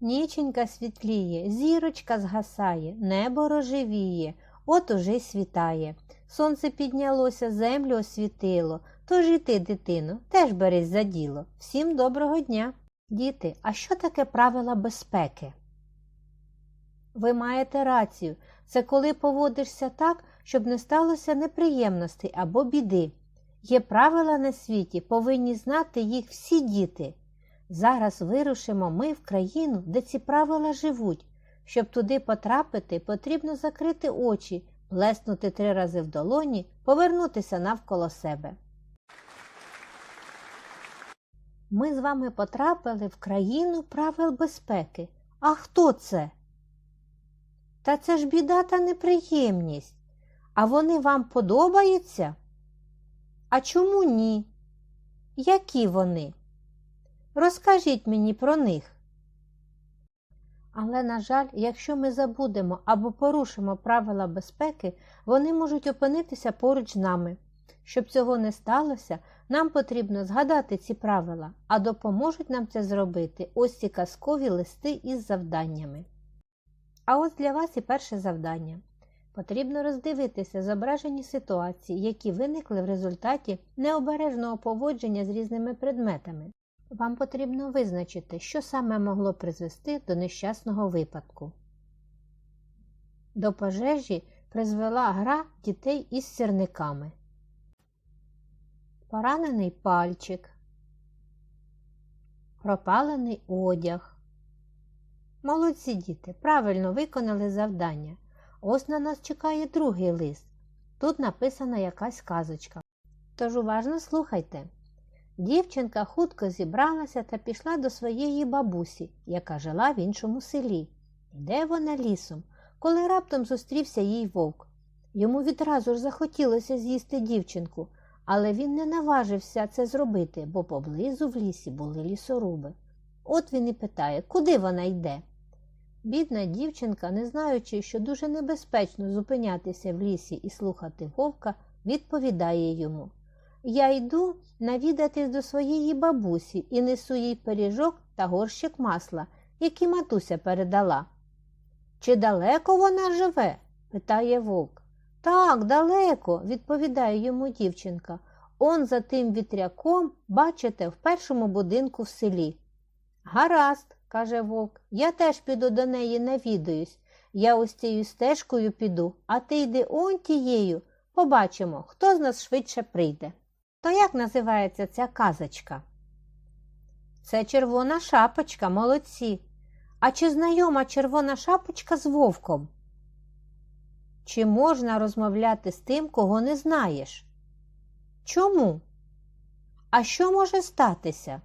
Ніченька світліє, зірочка згасає, небо рожевіє, от уже й світає. Сонце піднялося, землю освітило. Тож і ти, дитино, теж берись за діло. Всім доброго дня. Діти, а що таке правила безпеки? Ви маєте рацію. Це коли поводишся так, щоб не сталося неприємностей або біди. Є правила на світі, повинні знати їх всі діти. Зараз вирушимо ми в країну, де ці правила живуть. Щоб туди потрапити, потрібно закрити очі, плеснути три рази в долоні, повернутися навколо себе. Ми з вами потрапили в країну правил безпеки. А хто це? Та це ж біда та неприємність. А вони вам подобаються? А чому ні? Які вони? Розкажіть мені про них. Але, на жаль, якщо ми забудемо або порушимо правила безпеки, вони можуть опинитися поруч з нами. Щоб цього не сталося, нам потрібно згадати ці правила, а допоможуть нам це зробити ось ці казкові листи із завданнями. А ось для вас і перше завдання. Потрібно роздивитися зображені ситуації, які виникли в результаті необережного поводження з різними предметами. Вам потрібно визначити, що саме могло призвести до нещасного випадку. До пожежі призвела гра дітей із сірниками. Поранений пальчик, пропалений одяг. Молодці діти, правильно виконали завдання. Ось на нас чекає другий лист. Тут написана якась казочка. Тож уважно слухайте. Дівчинка хутко зібралася та пішла до своєї бабусі, яка жила в іншому селі. Йде вона лісом, коли раптом зустрівся їй вовк. Йому відразу ж захотілося з'їсти дівчинку, але він не наважився це зробити, бо поблизу в лісі були лісоруби. От він і питає, куди вона йде. Бідна дівчинка, не знаючи, що дуже небезпечно зупинятися в лісі і слухати вовка, відповідає йому Я йду навідатись до своєї бабусі і несу їй пиріжок та горщик масла, які матуся передала. Чи далеко вона живе? питає вовк. Так, далеко, відповідає йому дівчинка. Он за тим вітряком, бачите, в першому будинку в селі. Гаразд, каже вовк, я теж піду до неї навідаюсь. Я ось цією стежкою піду, а ти йди он тією. Побачимо, хто з нас швидше прийде. То як називається ця казочка? Це червона шапочка, молодці. А чи знайома червона шапочка з вовком? Чи можна розмовляти з тим, кого не знаєш? Чому? А що може статися?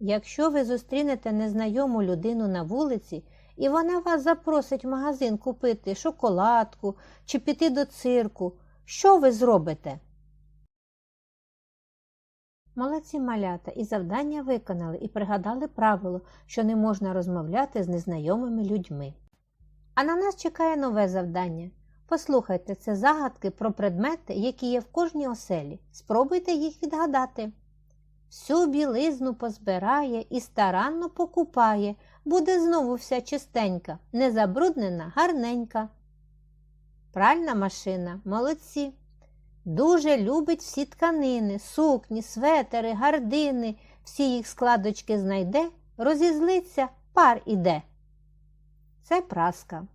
Якщо ви зустрінете незнайому людину на вулиці, і вона вас запросить в магазин купити шоколадку чи піти до цирку, що ви зробите? Молодці малята і завдання виконали і пригадали правило, що не можна розмовляти з незнайомими людьми. А на нас чекає нове завдання. Послухайте, це загадки про предмети, які є в кожній оселі. Спробуйте їх відгадати. Всю білизну позбирає і старанно покупає, буде знову вся чистенька, незабруднена, гарненька. Пральна машина, молодці. Дуже любить всі тканини, сукні, светери, гардини, всі їх складочки знайде, розізлиться, пар іде. Це праска.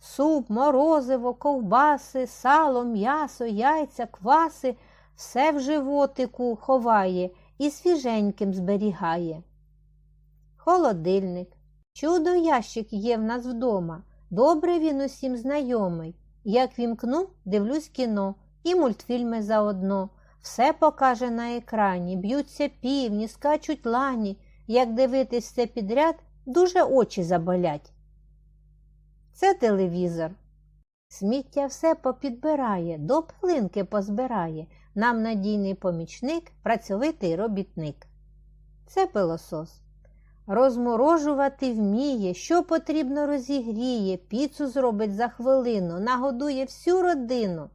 Суп, морозиво, ковбаси, сало, м'ясо, яйця, кваси все в животику ховає і свіженьким зберігає. Холодильник. Чудо ящик є в нас вдома. Добре він усім знайомий. Як вімкну, дивлюсь кіно і мультфільми заодно. Все покаже на екрані, б'ються півні, скачуть лані. Як дивитись все підряд, дуже очі заболять. Це телевізор. Сміття все попідбирає, до пилинки позбирає. Нам надійний помічник, працьовитий робітник. Це пилосос. Розморожувати вміє, що потрібно розігріє, піцу зробить за хвилину, нагодує всю родину.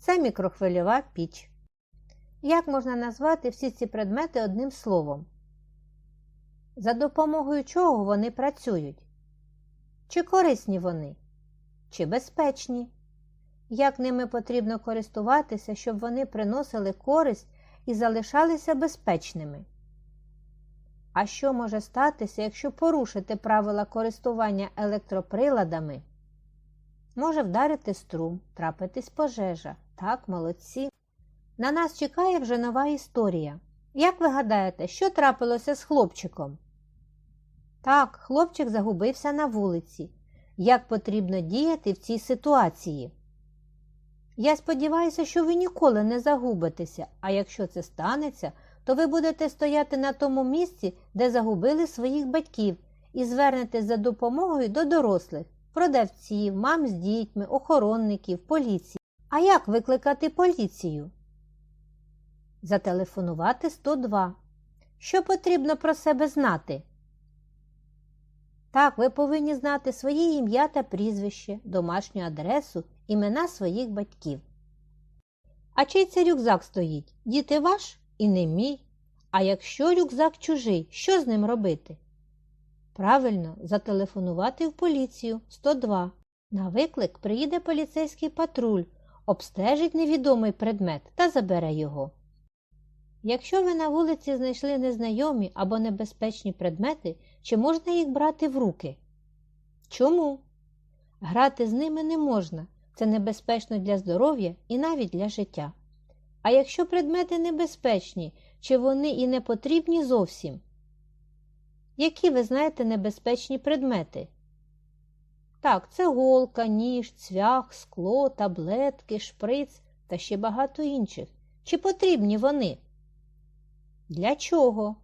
Це мікрохвильова піч. Як можна назвати всі ці предмети одним словом? за допомогою чого вони працюють? Чи корисні вони? Чи безпечні? Як ними потрібно користуватися, щоб вони приносили користь і залишалися безпечними? А що може статися, якщо порушити правила користування електроприладами? Може вдарити струм, трапитись пожежа. Так, молодці. На нас чекає вже нова історія. Як ви гадаєте, що трапилося з хлопчиком? Так, хлопчик загубився на вулиці. Як потрібно діяти в цій ситуації? Я сподіваюся, що ви ніколи не загубитеся, а якщо це станеться, то ви будете стояти на тому місці, де загубили своїх батьків, і звернетесь за допомогою до дорослих, продавців, мам з дітьми, охоронників, поліції. А як викликати поліцію? Зателефонувати 102. Що потрібно про себе знати? Так, ви повинні знати своє ім'я та прізвище, домашню адресу, імена своїх батьків. А чий це рюкзак стоїть? Діти ваш і не мій. А якщо рюкзак чужий, що з ним робити? Правильно, зателефонувати в поліцію 102. На виклик приїде поліцейський патруль, обстежить невідомий предмет та забере його. Якщо ви на вулиці знайшли незнайомі або небезпечні предмети, чи можна їх брати в руки? Чому? Грати з ними не можна, це небезпечно для здоров'я і навіть для життя. А якщо предмети небезпечні, чи вони і не потрібні зовсім? Які ви знаєте небезпечні предмети? Так, це голка, ніж, цвях, скло, таблетки, шприц та ще багато інших. Чи потрібні вони? Для чого?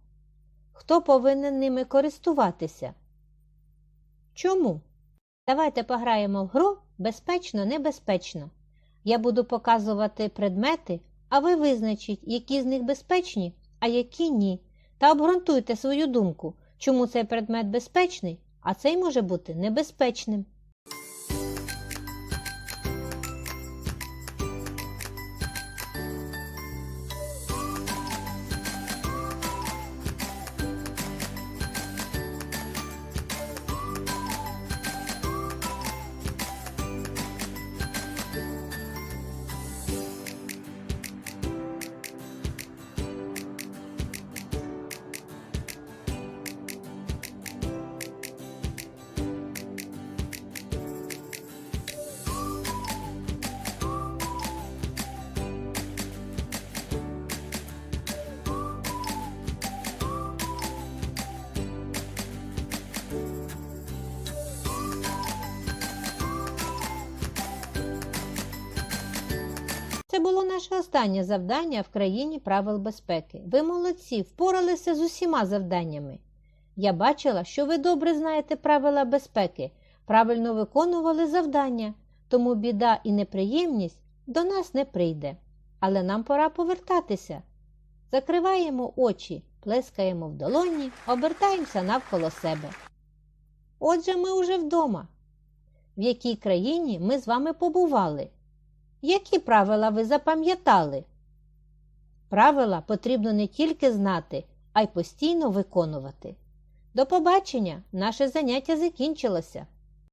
Хто повинен ними користуватися? Чому? Давайте пограємо в гру безпечно-небезпечно. Я буду показувати предмети, а ви визначіть, які з них безпечні, а які ні. Та обґрунтуйте свою думку, чому цей предмет безпечний, а цей може бути небезпечним. Це було наше останнє завдання в країні правил безпеки. Ви молодці, впоралися з усіма завданнями. Я бачила, що ви добре знаєте правила безпеки, правильно виконували завдання, тому біда і неприємність до нас не прийде. Але нам пора повертатися. Закриваємо очі, плескаємо в долоні, обертаємося навколо себе. Отже, ми уже вдома. В якій країні ми з вами побували? Які правила ви запам'ятали? Правила потрібно не тільки знати, а й постійно виконувати. До побачення! Наше заняття закінчилося.